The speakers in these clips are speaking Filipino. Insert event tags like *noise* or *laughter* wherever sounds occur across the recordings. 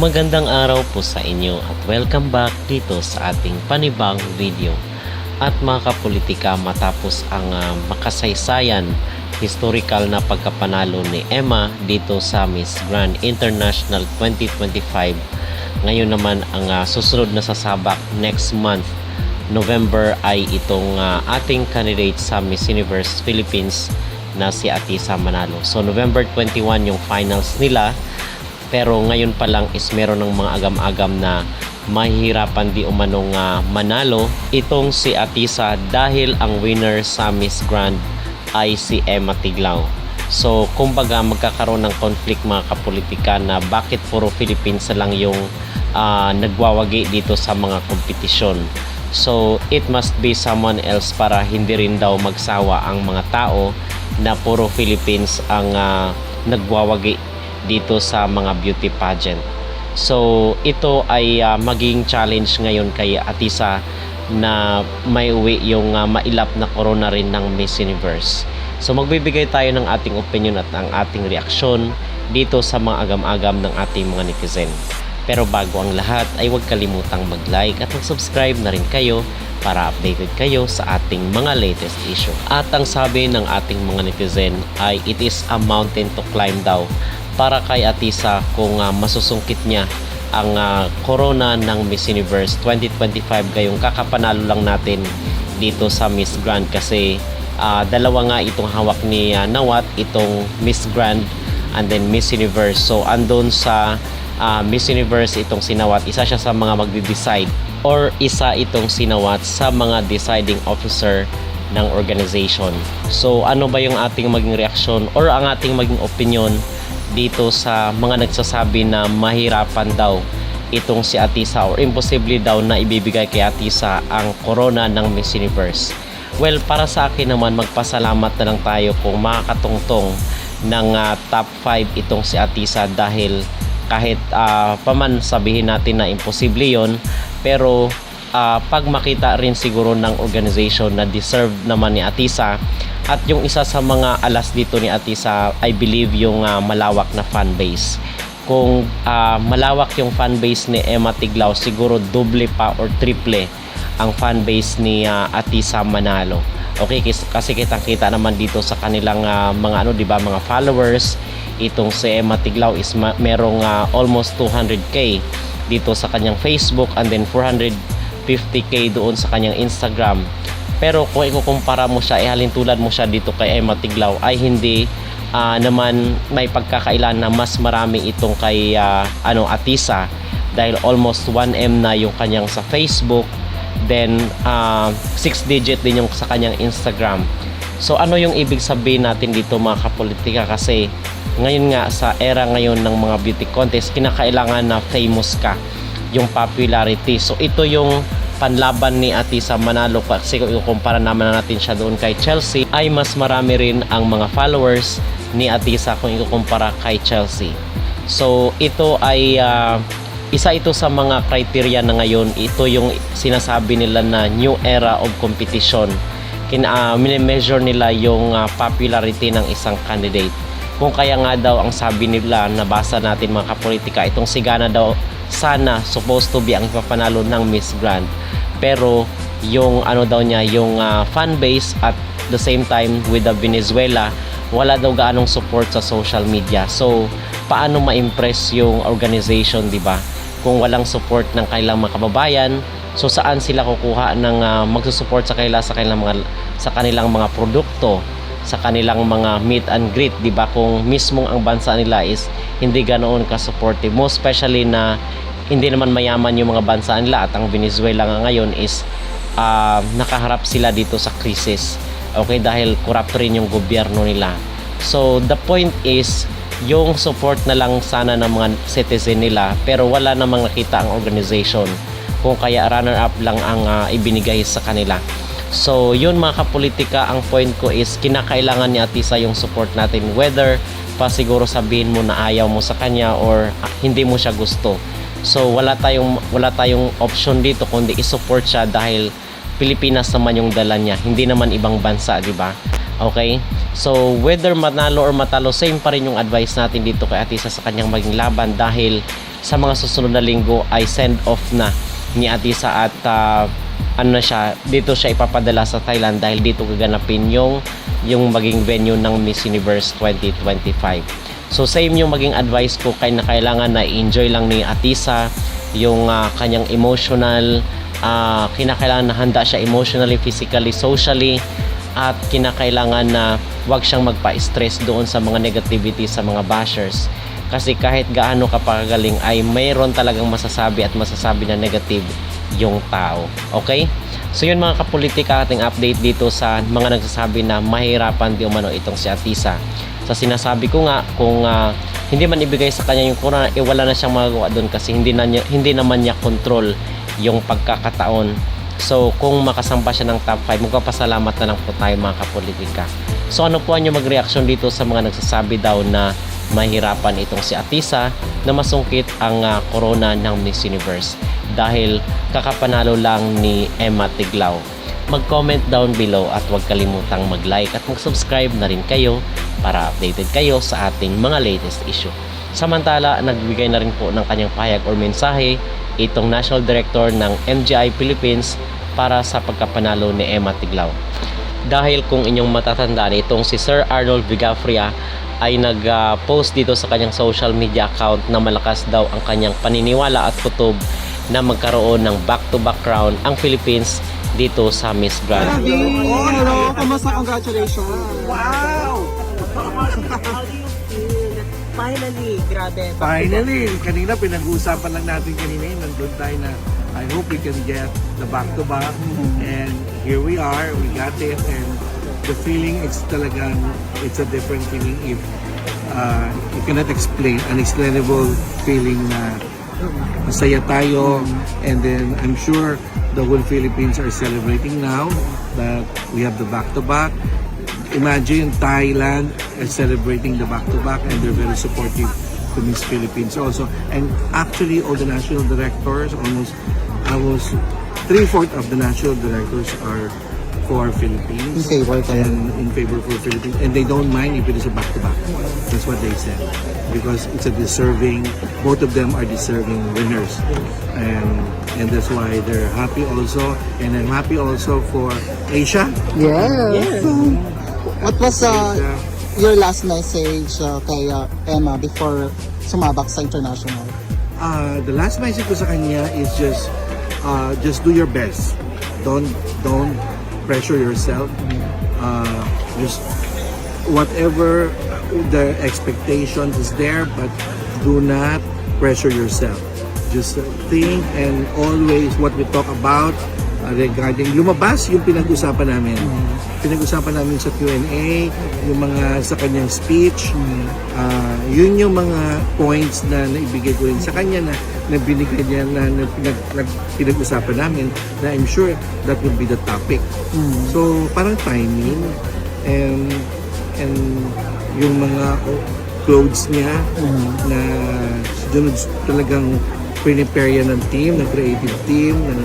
Magandang araw po sa inyo at welcome back dito sa ating panibang video. At mga kapolitika matapos ang ah, makasaysayan historical na pagkapanalo ni Emma dito sa Miss Grand International 2025. Ngayon naman ang ah, susunod na sasabak next month November ay itong ah, ating candidate sa Miss Universe Philippines na si Atisa Manalo. So November 21 yung finals nila pero ngayon pa lang is meron ng mga agam-agam na mahihirapan di umanong ah, manalo itong si Atisa dahil ang winner sa Miss Grand ay si Emma Tiglao. So kumbaga magkakaroon ng conflict mga kapolitika na bakit puro Philippines lang yung ah, nagwawagi dito sa mga kompetisyon. So it must be someone else para hindi rin daw magsawa ang mga tao na puro Philippines ang ah, nagwawagi dito sa mga beauty pageant. So ito ay ah, maging challenge ngayon kay Atisa na may uwi yung ah, mailap na corona rin ng Miss Universe. So magbibigay tayo ng ating opinion at ang ating reaksyon dito sa mga agam-agam ng ating mga netizen. Pero bago ang lahat ay huwag kalimutang mag-like at mag-subscribe na rin kayo para updated kayo sa ating mga latest issue. At ang sabi ng ating mga netizen ay it is a mountain to climb daw para kay Atisa kung ah, masusungkit niya ang ah, corona ng Miss Universe 2025 gayong kakapanalo lang natin dito sa Miss Grand kasi ah, dalawa nga itong hawak ni ah, Nawat itong Miss Grand and then Miss Universe. So andon sa ah, Miss Universe itong sinawat isa siya sa mga magde-decide or isa itong sinawat sa mga deciding officer ng organization. So ano ba yung ating maging reaksyon or ang ating maging opinion dito sa mga nagsasabi na mahirapan daw itong si Atisa or imposible daw na ibibigay kay Atisa ang corona ng Miss Universe. Well, para sa akin naman magpasalamat na lang tayo kung makakatungtong ng ah, top 5 itong si Atisa dahil kahit ah, paman sabihin natin na imposible yon pero ah, pag makita rin siguro ng organization na deserve naman ni Atisa. At yung isa sa mga alas dito ni Atisa I believe yung ah, malawak na fan base kung ah, malawak yung fan base ni Emma Tiglao siguro doble pa or triple ang fan base ni ah, Atisa Manalo. Okay kasi kitang kita naman dito sa kanilang ah, mga ano di ba mga followers itong si Emma Tiglao is ma- merong ah, almost 200k dito sa kanyang Facebook and then 450k doon sa kanyang Instagram. Pero kung ikukumpara mo siya, ihalintulad mo siya dito kay Emma Tiglao ay hindi ah, naman may pagkakailan na mas marami itong kay ah, ano Atisa. Dahil almost 1M na yung kanyang sa Facebook then 6 digit din yung sa kanyang Instagram. So ano yung ibig sabihin natin dito mga kapolitika? Kasi ngayon nga sa era ngayon ng mga beauty contest kinakailangan na famous ka yung popularity. So ito yung panlaban ni Atisa Manalo. Kasi kung ikukumpara naman natin siya doon kay Chelsea ay mas marami rin ang mga followers ni Atisa kung ikukumpara kay Chelsea. So ito ay ah, isa ito sa mga criteria na ngayon. Ito yung sinasabi nila na new era of competition. Kin uh, measure nila yung ah, popularity ng isang candidate. Kung kaya nga daw ang sabi nila nabasa natin mga kapolitika itong sigana daw sana supposed to be ang ipapanalo ng Miss Grand. Pero yung ano daw niya yung ah, fan base at the same time with the Venezuela wala daw gaanong support sa social media. So paano ma-impress yung organization di ba? Kung walang support ng kailang mga kababayan so saan sila kukuha ng uh, magsusupport sa kanila sa kanilang mga sa kanilang mga produkto sa kanilang mga meet and greet di ba? Kung mismong ang bansa nila is hindi ganoon ka supportive most especially na hindi naman mayaman yung mga bansa nila at ang Venezuela nga ngayon is ah, nakaharap sila dito sa krisis. Okay? Dahil corrupt rin yung gobyerno nila. So the point is yung support na lang sana ng mga citizen nila pero wala namang nakita ang organization kung kaya runner up lang ang ah, ibinigay sa kanila So, yun mga kapolitika, ang point ko is kinakailangan ni Atisa yung support natin whether pa siguro sabihin mo na ayaw mo sa kanya or hindi mo siya gusto. So, wala tayong wala tayong option dito kundi i-support siya dahil Pilipinas naman yung dala niya, hindi naman ibang bansa, di ba? Okay? So, whether manalo or matalo, same pa rin yung advice natin dito kay Atisa sa kanyang maging laban dahil sa mga susunod na linggo ay send off na ni Atisa at ah, ano siya, dito siya ipapadala sa Thailand dahil dito gaganapin yung yung maging venue ng Miss Universe 2025. So same yung maging advice ko kay na kailangan na enjoy lang ni Atisa yung ah, kanyang emotional ah, kinakailangan na handa siya emotionally, physically, socially at kinakailangan na wag siyang magpa-stress doon sa mga negativity sa mga bashers kasi kahit gaano ka pagaling ay mayroon talagang masasabi at masasabi na negative yung tao. Okay? So yun mga kapolitika ating update dito sa mga nagsasabi na mahirapan di umano itong si Atisa. Sa sinasabi ko nga kung ah, hindi man ibigay sa kanya yung corona, eh wala na siyang magagawa doon kasi hindi, na niya, hindi naman niya control yung pagkakataon. So kung makasamba siya ng top 5, magpapasalamat na lang po tayo mga kapolitika. So ano po ang magreaksyon dito sa mga nagsasabi daw na mahirapan itong si Atisa na masungkit ang ah, corona ng Miss Universe dahil kakapanalo lang ni Emma Tiglao. Mag-comment down below at huwag kalimutang mag-like at mag-subscribe na rin kayo para updated kayo sa ating mga latest issue. Samantala, nagbigay na rin po ng kanyang pahayag or mensahe itong National Director ng MGI Philippines para sa pagkapanalo ni Emma Tiglao. Dahil kung inyong matatandaan, itong si Sir Arnold Vigafria ay nag-post dito sa kanyang social media account na malakas daw ang kanyang paniniwala at kutob na magkaroon ng back-to-back crown ang Philippines dito sa Miss Grand. Oh, hello. Kamusta? Congratulations. Wow! How do you feel that finally, grabe. Finally, kanina pinag-uusapan lang natin kanina yun. Nandun tayo na I hope we can get the back-to-back. And here we are. We got it. And the feeling is talagang, it's a different feeling if uh, you cannot explain. Unexplainable feeling na masaya tayo. And then I'm sure the whole Philippines are celebrating now that we have the back-to-back. Imagine Thailand is celebrating the back-to-back and they're very supportive to Miss Philippines also. And actually, all the national directors, almost, almost three-fourths of the national directors are for Philippines. In favor ka And in favor for Philippines. And they don't mind if it is a back-to-back. That's what they said. Because it's a deserving, both of them are deserving winners. And and that's why they're happy also. And I'm happy also for Asia. Yes. What was uh, Asia. your last message uh, kay uh, Emma before sumabak sa international? uh, the last message ko sa kanya is just uh, just do your best. Don't don't pressure yourself. Uh, just whatever the expectation is there, but do not pressure yourself. Just think and always what we talk about uh, regarding lumabas yung pinag-usapan namin. Pinag-usapan namin sa Q&A, yung mga sa kanyang speech, Ah, yun yung mga points na naibigay ko rin sa kanya na, na binigay niya na, na pinag, nag- pinag-usapan namin na I'm sure that would be the topic. So parang timing. And and yung mga clothes niya na dun talagang prepare yan ng team, ng creative team, ng,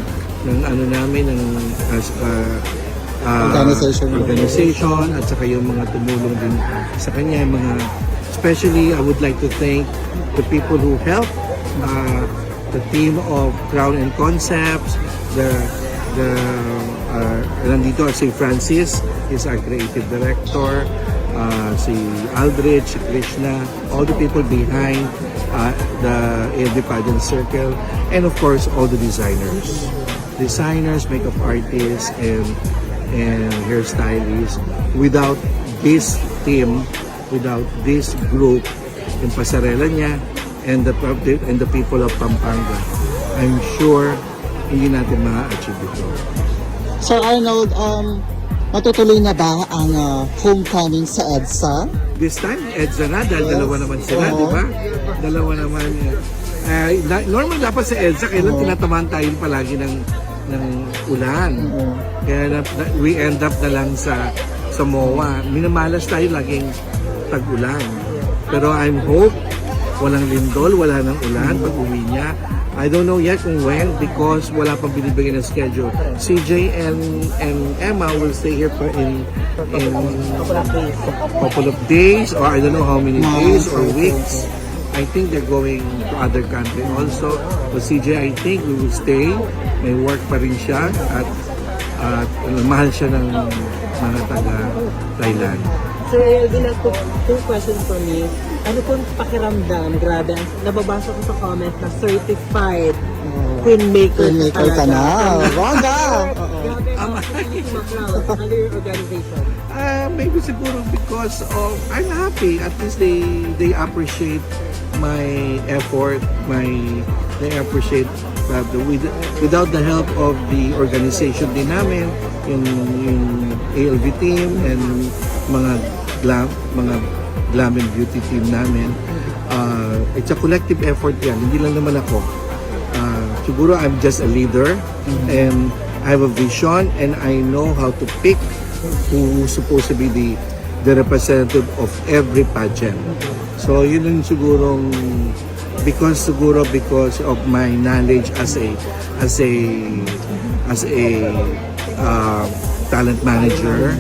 ng ano namin, ng as, ah, ah, Organization. organization at saka yung mga tumulong din sa kanya, yung mga especially I would like to thank the people who helped uh, the team of Crown and Concepts, the the uh, nandito si Francis is our creative director, uh, si Aldrich, si Krishna, all the people behind uh, the Pageant Circle, and of course all the designers, designers, makeup artists, and and hairstylists. Without this team, without this group, yung pasarela niya, and the and the people of Pampanga, I'm sure hindi natin ma-achieve ito. Sir Arnold, um, matutuloy na ba ang uh, homecoming sa EDSA? This time, EDSA na, dahil dalawa naman sila, Oo. di ba? Dalawa naman. Uh, normal dapat sa EDSA, kailan tinatamaan tayo palagi ng, ng ulan. Kaya na, na- we end up na lang sa, sa MOA. Minamalas tayo laging tag-ulan. Pero I'm hope, walang lindol, wala nang ulan pag uwi niya. I don't know yet kung when because wala pang binibigay ng schedule. CJ and and Emma will stay here for in in couple of days or I don't know how many days or weeks. I think they're going to other country also. So CJ, I think we will stay. May work pa rin siya at at mahal siya ng mga taga Thailand. Sir Elvin, two, two questions for me. Ano pong pakiramdam? Grabe, nababasa ko sa comment na certified queen maker ka na. Wanda! *laughs* Ano yung organization? Uh, maybe siguro because of I'm happy at least they they appreciate my effort my they appreciate with, without the help of the organization din namin yung, yung ALV team and mga glam mga glam and beauty team namin. Uh, it's a collective effort yan. Hindi lang naman ako. Uh, siguro I'm just a leader and I have a vision and I know how to pick who's supposed to be the the representative of every pageant. So yun yung sigurong because siguro because of my knowledge as a as a as a uh, talent manager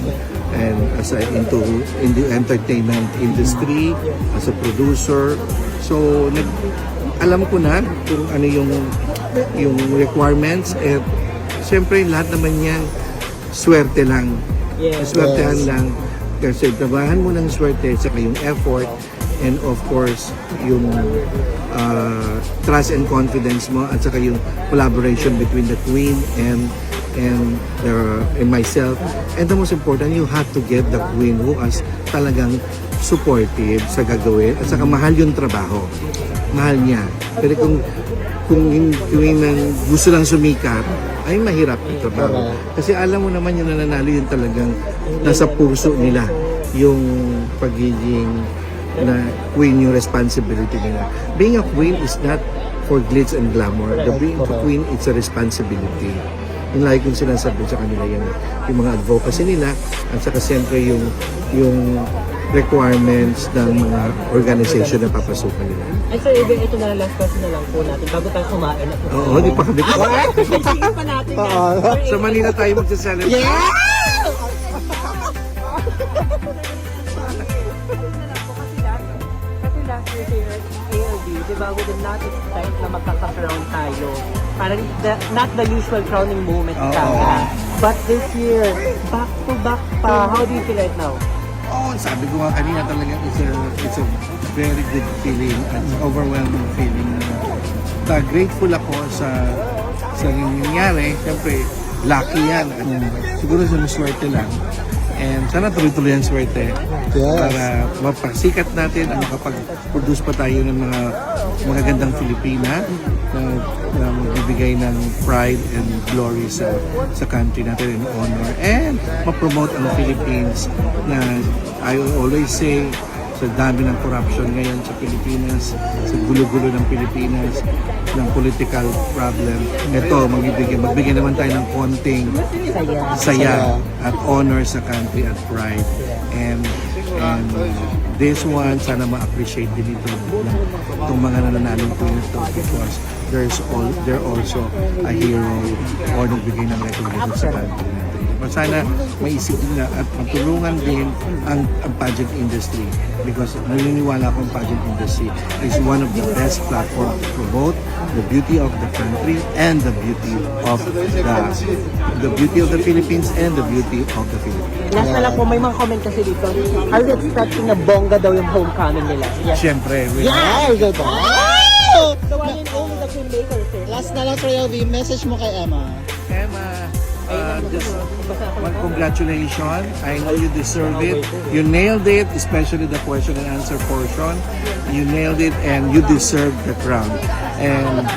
and as a into in the entertainment industry as a producer so nag alam ko na kung ano yung yung requirements at syempre lahat naman yan swerte lang Yes. Swertehan Yes. lang. Kasi trabahan mo ng swerte saka yung effort and of course yung uh, trust and confidence mo at saka yung collaboration between the queen and and the, and myself. And the most important you have to get the queen who is talagang supportive sa gagawin at saka mahal yung trabaho. Mahal niya. Pero kung kung yung queen ng gusto lang sumikat ay mahirap yung trabaho. Kasi alam mo naman yung nananalo yung talagang nasa puso nila yung pagiging na queen yung responsibility nila. Being a queen is not for glitz and glamour. The being a queen, it's a responsibility. Yung lagi kong sinasabi sa kanila yan, yung mga advocacy nila, at saka siyempre yung, yung requirements ng mga organization na papasukan nila. Ay, Sir Elvin, ito na last question na lang po natin bago tayo kumain. Oo, di pa kami Sige *laughs* pa natin yan. Sir Sa Manila tayo magsa-celebrate. Yeah! *laughs* ALB, di ba, we did not expect na magkaka-crown tayo. Parang the, not the usual crowning moment Oo. sana. But this year, back to back pa. How do you feel right now? Oo, sabi ko nga kanina talaga it's a, it's a very good feeling at overwhelming feeling. Uh, grateful ako sa sa nangyayari. Siyempre, lucky yan. At siguro sa swerte lang. And sana tuloy-tuloy ang swerte Yes. para mapasikat natin at makapag-produce pa tayo ng mga magagandang Filipina na, na magbibigay ng pride and glory sa sa country natin and honor and ma-promote ang Philippines na I always say sa dami ng corruption ngayon sa Pilipinas, sa gulo-gulo ng Pilipinas, ng political problem. Ito, magbibigay, magbigay naman tayo ng konting saya at honor sa country at pride. And and this one, sana ma-appreciate din ito ng itong mga nananalong po ito because there's all, they're also a hero or nagbigay ng recognition sa country natin. Sana maisip na at matulungan din ang, ang pageant industry because naniniwala akong pageant industry is one of the best platform to promote the beauty of the country and the beauty of the the beauty of the Philippines and the beauty of the Philippines. Last na lang po, may mga comment kasi dito. Are you expecting na bongga daw yung homecoming nila? Yes. Siyempre, we Yeah! The one and only the queen maker, sir. Last na lang, Sir Elvie, message mo kay Emma. Emma, uh, just one congratulations. I know you deserve it. You nailed it, especially the question and answer portion. You nailed it and you deserve the crown. And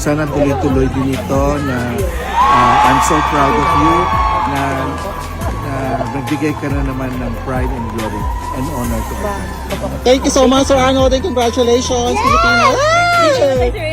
sana tuloy-tuloy din ito na uh, I'm so proud of you na, na nagbigay ka na naman ng pride and glory and honor to country. Thank you so much, Sir Arnold, and congratulations, Pilipinas! Thank you,